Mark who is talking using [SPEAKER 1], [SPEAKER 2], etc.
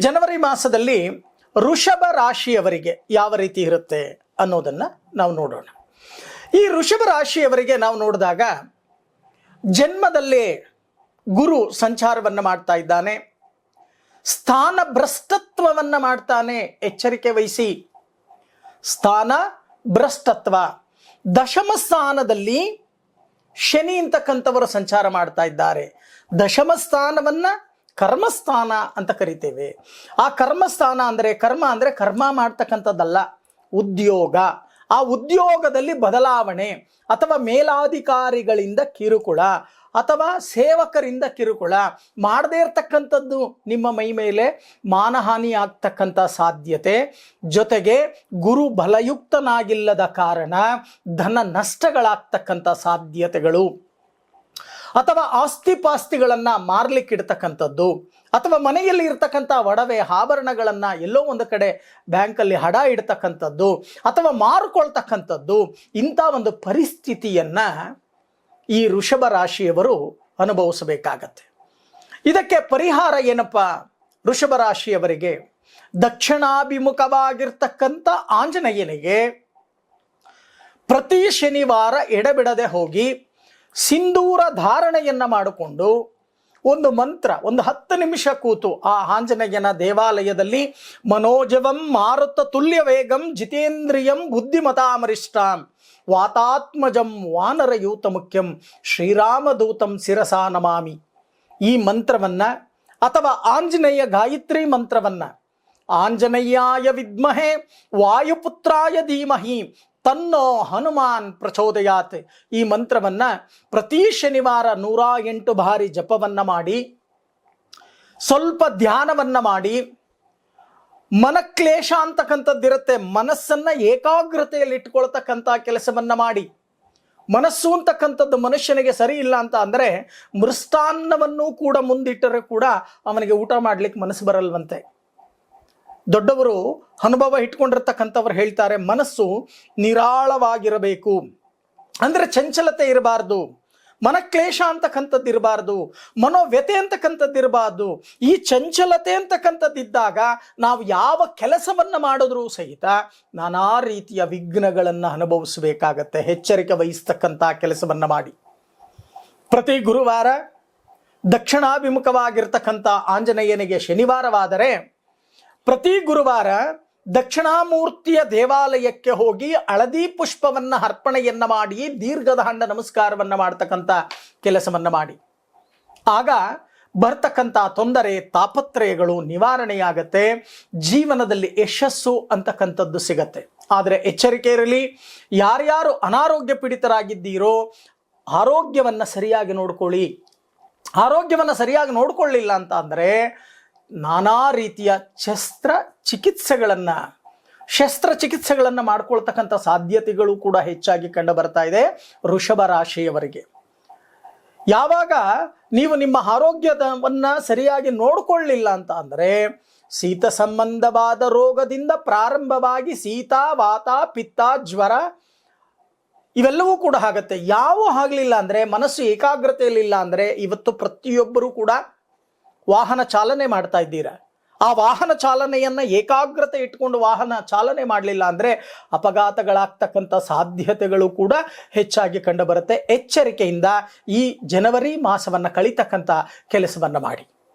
[SPEAKER 1] ಜನವರಿ ಮಾಸದಲ್ಲಿ ಋಷಭ ರಾಶಿಯವರಿಗೆ ಯಾವ ರೀತಿ ಇರುತ್ತೆ ಅನ್ನೋದನ್ನ ನಾವು ನೋಡೋಣ. ಈ ಋಷಭ ರಾಶಿಯವರಿಗೆ ನಾವು ನೋಡಿದಾಗ ಜನ್ಮದಲ್ಲೇ ಗುರು ಸಂಚಾರವನ್ನು ಮಾಡ್ತಾ ಇದ್ದಾನೆ. ಸ್ಥಾನ ಭ್ರಷ್ಟತ್ವವನ್ನು ಮಾಡ್ತಾನೆ. ಎಚ್ಚರಿಕೆ ವಹಿಸಿ. ಸ್ಥಾನ ಭ್ರಷ್ಟತ್ವ ದಶಮ ಸ್ಥಾನದಲ್ಲಿ ಶನಿ ಅಂತಕ್ಕಂಥವರು ಸಂಚಾರ ಮಾಡ್ತಾ ಇದ್ದಾರೆ. ದಶಮ ಸ್ಥಾನವನ್ನ ಕರ್ಮಸ್ಥಾನ ಅಂತ ಕರಿತೇವೆ. ಆ ಕರ್ಮಸ್ಥಾನ ಅಂದರೆ ಕರ್ಮ ಅಂದರೆ ಕರ್ಮ ಮಾಡ್ತಕ್ಕಂಥದ್ದಲ್ಲ, ಉದ್ಯೋಗ. ಆ ಉದ್ಯೋಗದಲ್ಲಿ ಬದಲಾವಣೆ ಅಥವಾ ಮೇಲಾಧಿಕಾರಿಗಳಿಂದ ಕಿರುಕುಳ ಅಥವಾ ಸೇವಕರಿಂದ ಕಿರುಕುಳ ಮಾಡದೇ ಇರತಕ್ಕಂಥದ್ದು ನಿಮ್ಮ ಮೈ ಮೇಲೆ ಮಾನಹಾನಿ ಆಗ್ತಕ್ಕಂಥ ಸಾಧ್ಯತೆ. ಜೊತೆಗೆ ಗುರು ಬಲಯುಕ್ತನಾಗಿಲ್ಲದ ಕಾರಣ ಧನ ನಷ್ಟಗಳಾಗ್ತಕ್ಕಂಥ ಸಾಧ್ಯತೆಗಳು. ಅಥವಾ ಆಸ್ತಿ ಪಾಸ್ತಿಗಳನ್ನ ಮಾರ್ಲಿಕ್ಕಿಡ್ತಕ್ಕಂಥದ್ದು, ಅಥವಾ ಮನೆಯಲ್ಲಿ ಇರ್ತಕ್ಕಂಥ ಒಡವೆ ಆಭರಣಗಳನ್ನ ಎಲ್ಲೋ ಒಂದು ಕಡೆ ಬ್ಯಾಂಕಲ್ಲಿ ಹಡ ಇಡ್ತಕ್ಕಂಥದ್ದು, ಅಥವಾ ಮಾರುಕೊಳ್ತಕ್ಕಂಥದ್ದು, ಇಂಥ ಒಂದು ಪರಿಸ್ಥಿತಿಯನ್ನ ಈ ಋಷಭ ರಾಶಿಯವರು ಅನುಭವಿಸಬೇಕಾಗತ್ತೆ. ಇದಕ್ಕೆ ಪರಿಹಾರ ಏನಪ್ಪ? ಋಷಭ ರಾಶಿಯವರಿಗೆ ದಕ್ಷಿಣಾಭಿಮುಖವಾಗಿರ್ತಕ್ಕಂಥ ಆಂಜನೇಯನಿಗೆ ಪ್ರತಿ ಶನಿವಾರ ಎಡಬಿಡದೆ ಹೋಗಿ ಸಿಂಧೂರ ಧಾರಣೆಯನ್ನ ಮಾಡಿಕೊಂಡು ಒಂದು ಮಂತ್ರ, ಒಂದು ಹತ್ತು ನಿಮಿಷ ಕೂತು ಆ ಆಂಜನೇಯನ ದೇವಾಲಯದಲ್ಲಿ ಮನೋಜವಂ ಮಾರುತ ತುಲ್ಯ ವೇಗಂ ಜಿತೇಂದ್ರಿಯಂ ಬುದ್ಧಿಮತಾಮರಿಷ್ಟಾಂ ವಾತಾತ್ಮಜಂ ವಾನರಯೂತ ಮುಖ್ಯಂ ಶ್ರೀರಾಮದೂತಂ ಶಿರಸಾ ನಮಾಮಿ. ಈ ಮಂತ್ರವನ್ನ ಅಥವಾ ಆಂಜನೇಯ ಗಾಯತ್ರಿ ಮಂತ್ರವನ್ನ, ಆಂಜನೇಯಾಯ ವಿದ್ಮಹೆ ವಾಯುಪುತ್ರಾಯ ಧೀಮಹಿ ತನ್ನೋ ಹನುಮಾನ್ ಪ್ರಚೋದಯಾತ್. ಈ ಮಂತ್ರವನ್ನ ಪ್ರತಿ ಶನಿವಾರ ನೂರ ಎಂಟು ಬಾರಿ ಜಪವನ್ನ ಮಾಡಿ, ಸ್ವಲ್ಪ ಧ್ಯಾನವನ್ನ ಮಾಡಿ ಮನಕ್ಲೇಶ ಅಂತಕ್ಕಂಥದ್ದಿರುತ್ತೆ ಮನಸ್ಸನ್ನ ಏಕಾಗ್ರತೆಯಲ್ಲಿ ಇಟ್ಕೊಳ್ತಕ್ಕಂಥ ಕೆಲಸವನ್ನ ಮಾಡಿ. ಮನಸ್ಸು ಅಂತಕ್ಕಂಥದ್ದು ಮನುಷ್ಯನಿಗೆ ಸರಿ ಇಲ್ಲ ಅಂತ ಅಂದರೆ ಮೃಷ್ಟಾನ್ನವನ್ನು ಕೂಡ ಮುಂದಿಟ್ಟರೆ ಕೂಡ ಅವನಿಗೆ ಊಟ ಮಾಡ್ಲಿಕ್ಕೆ ಮನಸ್ಸು ಬರಲ್ವಂತೆ. ದೊಡ್ಡವರು ಅನುಭವ ಇಟ್ಕೊಂಡಿರ್ತಕ್ಕಂಥವ್ರು ಹೇಳ್ತಾರೆ, ಮನಸ್ಸು ನಿರಾಳವಾಗಿರಬೇಕು. ಅಂದರೆ ಚಂಚಲತೆ ಇರಬಾರ್ದು, ಮನಕ್ಲೇಶ ಅಂತಕ್ಕಂಥದ್ದು ಇರಬಾರ್ದು ಮನೋವ್ಯತೆ ಅಂತಕ್ಕಂಥದ್ದು ಇರಬಾರ್ದು. ಈ ಚಂಚಲತೆ ಅಂತಕ್ಕಂಥದ್ದಿದ್ದಾಗ ನಾವು ಯಾವ ಕೆಲಸವನ್ನು ಮಾಡಿದ್ರೂ ಸಹಿತ ನಾನಾ ರೀತಿಯ ವಿಘ್ನಗಳನ್ನು ಅನುಭವಿಸಬೇಕಾಗತ್ತೆ. ಎಚ್ಚರಿಕೆ ವಹಿಸ್ತಕ್ಕಂಥ ಕೆಲಸವನ್ನು ಮಾಡಿ. ಪ್ರತಿ ಗುರುವಾರ ದಕ್ಷಿಣಾಭಿಮುಖವಾಗಿರ್ತಕ್ಕಂಥ ಆಂಜನೇಯನಿಗೆ ಶನಿವಾರವಾದರೆ ಪ್ರತಿ ಗುರುವಾರ ದಕ್ಷಿಣಾಮೂರ್ತಿಯ ದೇವಾಲಯಕ್ಕೆ ಹೋಗಿ ಹಳದಿ ಪುಷ್ಪವನ್ನ ಅರ್ಪಣೆಯನ್ನ ಮಾಡಿ ದೀರ್ಘದ ಹಣ್ಣ ನಮಸ್ಕಾರವನ್ನ ಮಾಡ್ತಕ್ಕಂಥ ಕೆಲಸವನ್ನ ಮಾಡಿ. ಆಗ ಬರ್ತಕ್ಕಂಥ ತೊಂದರೆ, ತಾಪತ್ರಯಗಳು ನಿವಾರಣೆಯಾಗತ್ತೆ, ಜೀವನದಲ್ಲಿ ಯಶಸ್ಸು ಅಂತಕ್ಕಂಥದ್ದು ಸಿಗತ್ತೆ. ಆದರೆ ಎಚ್ಚರಿಕೆ ಇರಲಿ, ಯಾರ್ಯಾರು ಅನಾರೋಗ್ಯ ಪೀಡಿತರಾಗಿದ್ದೀರೋ, ಆರೋಗ್ಯವನ್ನು ಸರಿಯಾಗಿ ನೋಡ್ಕೊಳ್ಳಿ. ಆರೋಗ್ಯವನ್ನು ಸರಿಯಾಗಿ ನೋಡ್ಕೊಳ್ಳಿಲ್ಲ ಅಂತ ಅಂದರೆ ನಾನಾ ರೀತಿಯ ಶಸ್ತ್ರ ಚಿಕಿತ್ಸೆಗಳನ್ನು ಶಸ್ತ್ರಚಿಕಿತ್ಸೆಗಳನ್ನು ಮಾಡ್ಕೊಳ್ತಕ್ಕಂಥ ಸಾಧ್ಯತೆಗಳು ಕೂಡ ಹೆಚ್ಚಾಗಿ ಕಂಡು ಬರ್ತಾ ಇದೆ ವೃಷಭ ರಾಶಿಯವರಿಗೆ. ಯಾವಾಗ ನೀವು ನಿಮ್ಮ ಆರೋಗ್ಯವನ್ನು ಸರಿಯಾಗಿ ನೋಡಿಕೊಳ್ಳಿಲ್ಲ ಅಂತ ಅಂದರೆ, ಶೀತ ಸಂಬಂಧವಾದ ರೋಗದಿಂದ ಪ್ರಾರಂಭವಾಗಿ ಶೀತ, ವಾತ, ಪಿತ್ತ, ಜ್ವರ, ಇವೆಲ್ಲವೂ ಕೂಡ ಆಗತ್ತೆ. ಯಾವ ಆಗಲಿಲ್ಲ ಅಂದರೆ, ಮನಸ್ಸು ಏಕಾಗ್ರತೆಯಲ್ಲಿಲ್ಲ ಅಂದರೆ, ಇವತ್ತು ಪ್ರತಿಯೊಬ್ಬರೂ ಕೂಡ ವಾಹನ ಚಾಲನೆ ಮಾಡ್ತಾ ಇದ್ದೀರಾ? ಆ ವಾಹನ ಚಾಲನೆಯನ್ನ ಏಕಾಗ್ರತೆ ಇಟ್ಕೊಂಡು ವಾಹನ ಚಾಲನೆ ಮಾಡಲಿಲ್ಲ ಅಂದರೆ ಅಪಘಾತಗಳಾಗ್ತಕ್ಕಂಥ ಸಾಧ್ಯತೆಗಳು ಕೂಡ ಹೆಚ್ಚಾಗಿ ಕಂಡುಬರುತ್ತೆ. ಎಚ್ಚರಿಕೆಯಿಂದ ಈ ಜನವರಿ ಮಾಸವನ್ನು ಕಳಿತಕ್ಕಂಥ ಕೆಲಸವನ್ನು ಮಾಡಿ.